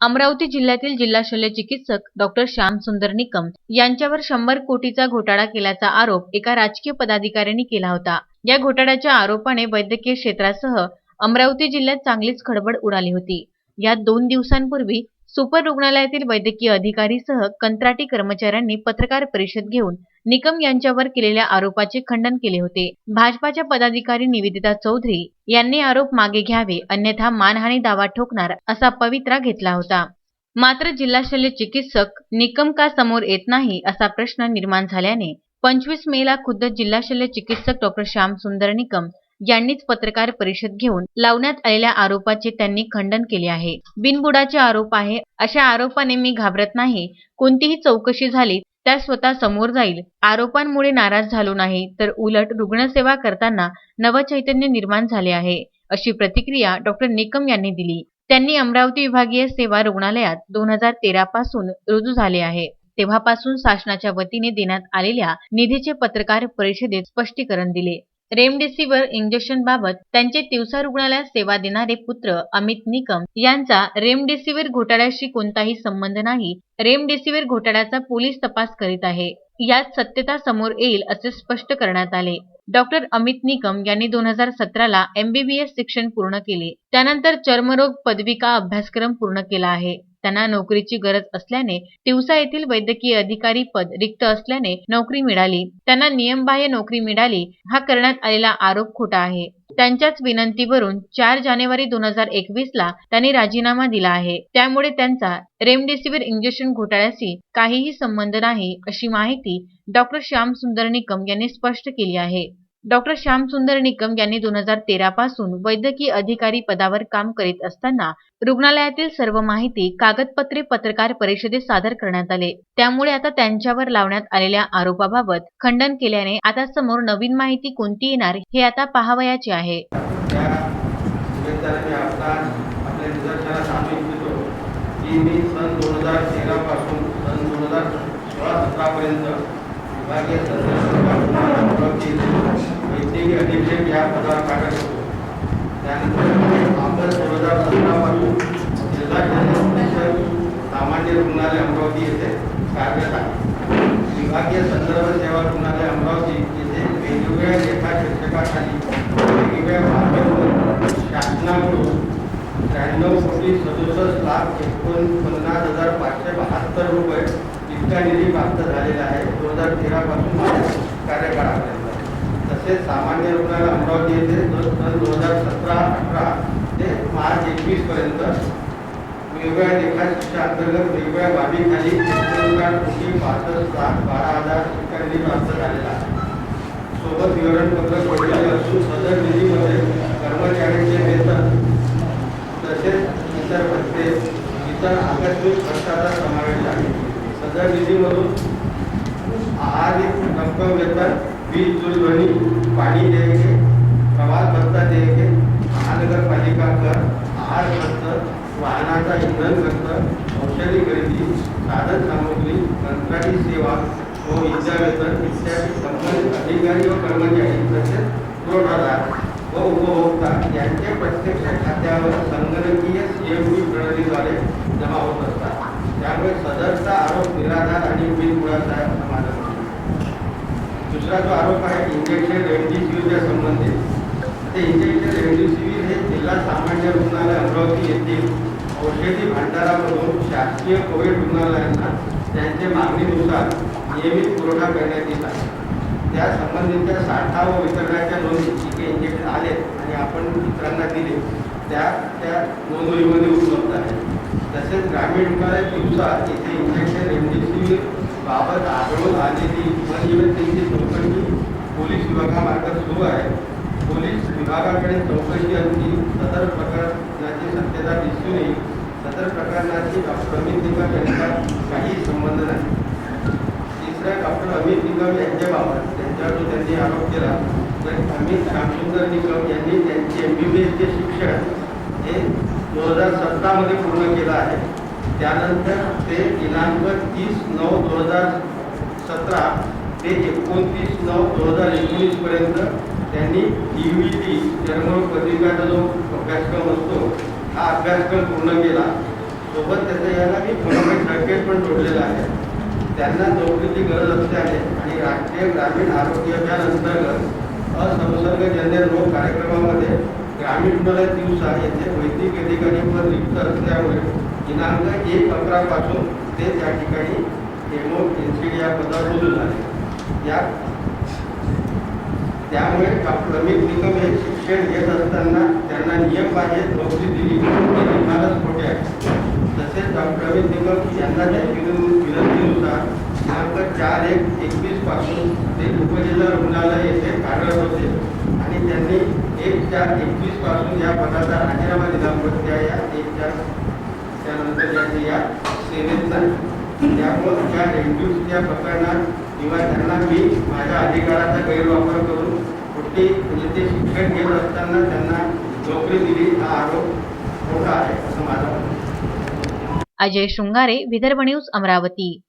अमरावती जिल्ह्यातील जिल्हा शल्य चिकित्सक डॉक्टर श्यामसुंदर निकम यांच्यावर शंभर कोटीचा घोटाळा केल्याचा आरोप एका राजकीय पदाधिकाऱ्यांनी केला होता. या घोटाळ्याच्या आरोपाने वैद्यकीय क्षेत्रासह अमरावती जिल्ह्यात चांगलीच खळबळ उडाली होती. यात दोन दिवसांपूर्वी सुपर रुग्णालयातील वैद्यकीय अधिकारीसह कंत्राटी कर्मचाऱ्यांनी पत्रकार परिषद घेऊन निकम यांच्यावर केलेल्या आरोपाचे खंडन केले होते. भाजपाच्या पदाधिकारी निवेदिता चौधरी यांनी आरोप मागे घ्यावे अन्यथा मानहानी दावा ठोकणार असा पवित्रा घेतला होता. मात्र जिल्हा शल्य चिकित्सक निकम का समोर येत नाही असा प्रश्न निर्माण झाल्याने पंचवीस मेला खुद्द जिल्हा शल्य चिकित्सक डॉक्टर श्याम सुंदर निकम यांनीच पत्रकार परिषद घेऊन लावण्यात आलेल्या आरोपाचे त्यांनी खंडन केले आहे. बिनबुडाचे आरोप आहे अशा आरोपाने मी घाबरत नाही. कोणतीही चौकशी झाली त्या स्वतः समोर जाईल. आरोपांमुळे नाराज झालो नाही तर उलट रुग्णसेवा करताना नवचैतन्य निर्माण झाले आहे अशी प्रतिक्रिया डॉक्टर निकम यांनी दिली. त्यांनी अमरावती विभागीय सेवा रुग्णालयात दोन हजार तेरा पासून रुजू झाले आहे. तेव्हापासून शासनाच्या वतीने देण्यात आलेल्या निधीचे पत्रकार परिषदेत स्पष्टीकरण दिले. रेमडेसिव्हिर इंजेक्शन बाबत त्यांचे तिवसा रुग्णालयात सेवा देणारे पुत्र अमित निकम यांचा रेमडेसिव्हिर घोटाळ्याशी कोणताही संबंध नाही. रेमडेसिव्हिर घोटाळ्याचा पोलीस तपास करीत आहे. यात सत्यता समोर येईल असे स्पष्ट करण्यात आले. डॉक्टर अमित निकम यांनी दोन हजार सतराला एमबीबीएस शिक्षण पूर्ण केले. त्यानंतर चर्मरोग पदविका अभ्यासक्रम पूर्ण केला आहे. त्यांना नोकरीची गरज असल्याने तिवसा येथील वैद्यकीय अधिकारी पद रिक्त असल्याने नोकरी मिळाली. त्यांना नियमबाह्य नोकरी मिळाली हा करण्यात आलेला आरोप खोटा आहे. त्यांच्याच विनंतीवरून चार जानेवारी दोन हजार एकवीस ला त्यांनी राजीनामा दिला आहे. त्यामुळे त्यांचा रेमडेसिवीर इंजेक्शन घोटाळ्याशी काहीही संबंध नाही अशी माहिती डॉक्टर श्याम सुंदर निकम यांनी स्पष्ट केली आहे. डॉक्टर श्यामसुंदर निकम यांनी दोन हजार तेरा पासून वैद्यकीय अधिकारी पदावर काम करीत असताना रुग्णालयातील सर्व माहिती कागदपत्रे पत्रकार परिषदेत सादर करण्यात आले. त्यामुळे आता त्यांच्यावर लावण्यात आलेल्या आरोपाबाबत खंडन केल्याने आता समोर नवीन माहिती कोणती येणार हे आता पाहावयाचे आहे. सन दोन हजार तेरापासून सन दोन हजार सोळा सतरापर्यंत विभागीय संदर्भ वैद्यकीय अधीक्षक या पदावर कार्यरत होतो त्यानंतर ऑगस्ट दोन हजार सतरापासून जिल्हा शल्य सामान्य रुग्णालय अमरावती येथे कार्यरत आहे. विभागीय संदर्भ सेवा रुग्णालय अमरावती येथे वेगवेगळ्या लेखा शीर्षकाखाली वेगवेगळ्या माध्यमातून शासनाकडून त्र्याण्णव कोटी सदुसष्ट लाख एकोणपन्नास हजार पाचशे बहात्तर रुपये इतका निधी प्राप्त झालेला आहे. दोन हजार तेरापासून माझ्या कार्यकाळापर्यंत ते सामान्य रुग्णालय अमरावती येथे दोन हजार सतरा अठरा ते मार्च एकवीसपर्यंत वेगवेगळ्या लेखा शिक्षा अंतर्गत वेगवेगळ्या बाबीखाली कोटी पासष्ट लाख बारा हजार इतका निधी प्राप्त झालेला सोबत विवरणपत्र पडलेले असून सदर निधीमध्ये कर्मचाऱ्यांचे वेतन तसेच इतर भत्ते इतर आकस्मिक खर्चाचा समावेश आहे. सदर निधीमधून आहारित रक्कम वेतन वीज दूरध्वनी पाणी देयके प्रवास भत्ता देयके महानगरपालिका कर आहार खर्च वाहनाचा इंधन खर्च औषधी खरेदी साधन सामुग्री कंत्राटी सेवा व विद्या वेतन इत्यादी संबंधित अधिकारी व कर्मचारी तसेच पुरवठादार व उपभोक्ता यांचे प्रत्यक्ष खात्यावर संगणकीय सीएमडी प्रणालीद्वारे जमा होत असतात. त्यामुळे सदर आरोप निराधार आणि बिनबुडाचा आहे असं माझं म्हणणं आहे. दुसरा जो आरोप आहे इंजेक्शन रेमडेसिवीरच्या संबंधित ते इंजेक्शन रेमडेसिवीर हे जिल्हा सामान्य रुग्णालय अमरावती येथील औषधी भांडारामधून शासकीय कोविड रुग्णालयांना त्यांच्या मागणीनुसार नियमित पुरवठा करण्यात येत आहे. त्या संबंधीच्या साठा व वितरणाच्या नोंदी काही इंजेक्शन आले आणि आपण इतरांना दिले त्या त्या नोंदवहीमध्ये उपलब्ध आहेत. तसेच ग्रामीण रुग्णालय दिवसा येथे इंजेक्शन रेमडेसिवीर बाबत आढळून आलेली अनियमिततेची चौकशी पोलीस विभागामार्फत सुरू आहे. पोलीस विभागाकडे चौकशी अगदी सदर प्रकरणाची सत्यता दिसून येईल. सदर प्रकरणाची डॉक्टर अमित निकम यांचा काही संबंध नाही. तिसऱ्या डॉक्टर अमित निकम यांच्याबाबत त्यांच्यावर त्यांनी आरोप केला. तर अमित रामचंद्र निकम यांनी त्यांचे एम बी बी एसचे शिक्षण हे दोन हजार सतरामध्ये पूर्ण केलं आहे. त्यानंतर ते दिनांक तीस नऊ दोन हजार सतरा ते एकोणतीस नऊ दोन हजार एकोणीसपर्यंत त्यांनी ई व्ही टी जर्मन पत्रिकाचा जो अभ्यासक्रम असतो हा अभ्यासक्रम पूर्ण केला. सोबत त्याचा याला मी फोनोमेट सर्टिफिकेट पण जोडलेलं आहे. त्यांना नोकरीची गरज असल्याने आणि राष्ट्रीय ग्रामीण आरोग्य अभियान अंतर्गत असंसर्गजन्य रोग कार्यक्रमामध्ये ग्रामीण रुग्णालय दिवसा येथे वैद्यकीय अधिकारी पद रिक्त असल्यामुळे दिनांक एक अकरा पासून ते त्या ठिकाणी एमओ एन या पदावर रुजू झाले या त्यामुळे डॉक्टर निकम हे शिक्षण घेत असताना त्यांना नियमबाह्य नोकरी दिली. हे निकालच खोटे आहे. तसेच डॉक्टर निकम यांना त्या विनंतीनुसार दिनांक चार एक एकवीसपासून ते उपजिल्हा रुग्णालय येथे कार्यरत होते. आणि त्यांनी एक चार एकवीसपासून या पदाचा राजीनामा दिला पण त्या या एक चार त्यानंतर त्यांनी या सेवेत नाही त्यामुळे या रेड्यूसच्या प्रकरणात किंवा त्यांना मी माझ्या अधिकाराचा गैरवापर करून कुठे म्हणजे ते शिक्षण घेत असताना त्यांना नोकरी दिली हा आरोप खोटा आहे असं माझा अजय शृंगारे विदर्भ न्यूज अमरावती.